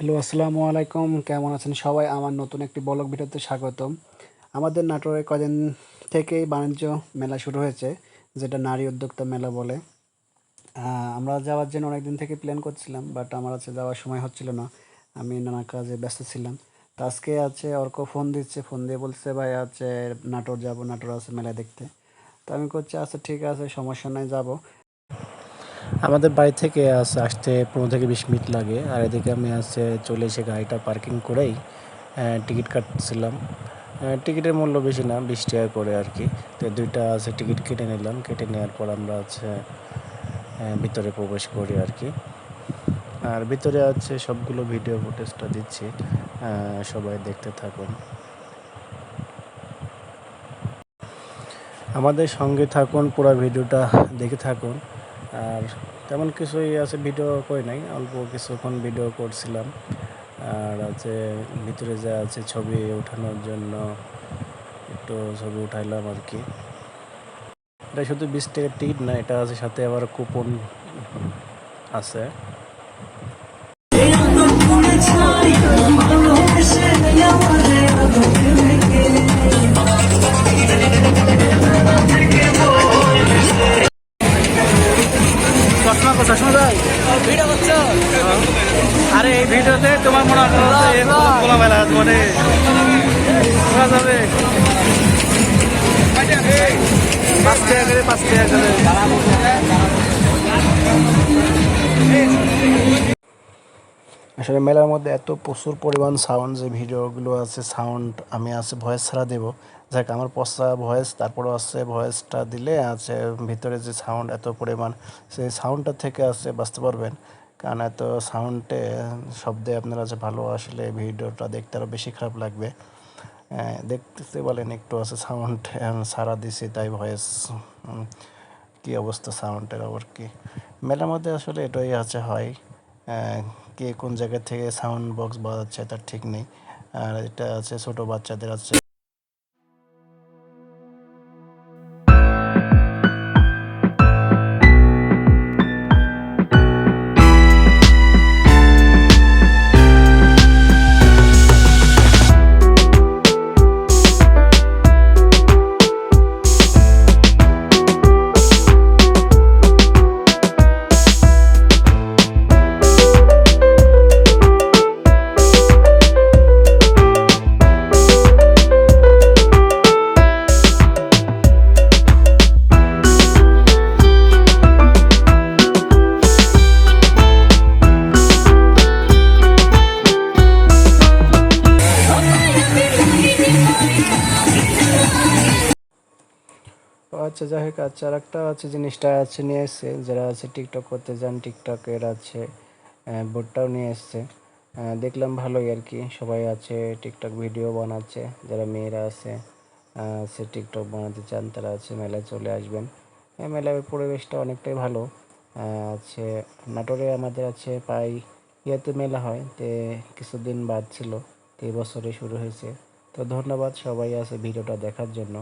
Hello, আসসালামু আলাইকুম। কেমন আছেন সবাই? আমার নতুন একটি ব্লগ ভিডিওতে স্বাগতম। আমাদের নাটোরে কদিন থেকেই বাণিজ্য মেলা শুরু হয়েছে, যেটা নারী উদ্যোক্তা মেলা বলে। আমরা যাওয়ার জন্য অনেক দিন থেকে প্ল্যান করছিলাম বাট আমার আছে যাওয়ার সময় হচ্ছিল না। আমি নানা কাজে ব্যস্ত ছিলাম। তো আজকে আছে, অর্ক ফোন দিচ্ছে, ফোন দিয়ে বলছে, ভাই আছে নাটোর যাব, নাটোর আছে মেলা দেখতে। তো আমি করছি আচ্ছা ঠিক আছে, সমস্যা নাই, যাব। আমাদের বাড়ি থেকে আস আসতে পনেরো থেকে বিশ মিনিট লাগে। আর এদিকে আমি আসছে চলে এসে গাড়িটা পার্কিং করেই টিকিট কাটছিলাম। টিকিটের মূল্য বেশি না বিশ টাকা করে আর কি। তো দুইটা আছে টিকিট কেটে নিলাম। কেটে নেওয়ার পর আমরা আহ, ভিতরে প্রবেশ করি আর কি। আর ভিতরে আছে সবগুলো ভিডিও ফুটেজটা দিচ্ছি। সবাই দেখতে থাকুন। আমাদের সঙ্গে থাকুন পুরো ভিডিওটা দেখে থাকুন। আর তেমন কিছুই আছে ভিডিও করি নাই, অল্প কিছুক্ষণ ভিডিও করছিলাম। আর আছে, ভিতরে যা আছে ছবি ওঠানোর জন্য একটু ছবি উঠাইলাম আর কি। এটা শুধু বিশ টাকার টিকিট না, এটা আছে সাথে আবার কুপন আছে। আরে এই ভিডিওতে তোমার মনে হয় খোলা মেলা মানে শোনা যাবে। পাঁচ টাকা করে পাঁচ টাকা করে। আসলে মেলার মধ্যে এত প্রচুর পরিমাণ সাউন্ড যে ভিডিওগুলো আছে সাউন্ড আমি আছে ভয়েস ছাড়া দেবো। যাক আমার পশা ভয়েস তারপরেও আছে ভয়েসটা দিলে আছে ভিতরে যে সাউন্ড এত পরিমাণ সেই সাউন্ডটা থেকে আছে বাঁচতে পারবেন। কারণ এত সাউন্ডে শব্দে আপনারা যে ভালো আসলে ভিডিওটা দেখতে আরও বেশি খারাপ লাগবে। আহ, দেখতে বলেন একটু আছে সাউন্ড সারা দিছি তাই ভয়েস কি অবস্থা সাউন্ডের আবার কি? মেলার মধ্যে আসলে এটাই আছে হয়। কে কোন জায়গা থেকে সাউন্ড বক্স বাজাচ্ছে তার ঠিক নেই। আর এটা আছে ছোট বাচ্চাদের আছে। আচ্ছা যাই হোক আচ্ছা আর একটা আছে জিনিসটা আছে নিয়ে এসছে, যারা আছে টিকটক করতে যান টিকটকের আছে বোর্ডটাও নিয়ে এসছে। দেখলাম ভালোই আর কি, সবাই আছে টিকটক ভিডিও বানাচ্ছে, যারা মেয়েরা আছে সে টিকটক বানাতে চান, তারা আছে, মেলায় চলে আসবেন। মেলার পরিবেশটা অনেকটাই ভালো। আছে, নাটোরে আমাদের আছে প্রায় ইয়েতে মেলা হয়, তে কিছুদিন বাদ ছিল, তো এই বছরে শুরু হয়েছে। তো ধন্যবাদ সবাই আছে ভিডিওটা দেখার জন্য।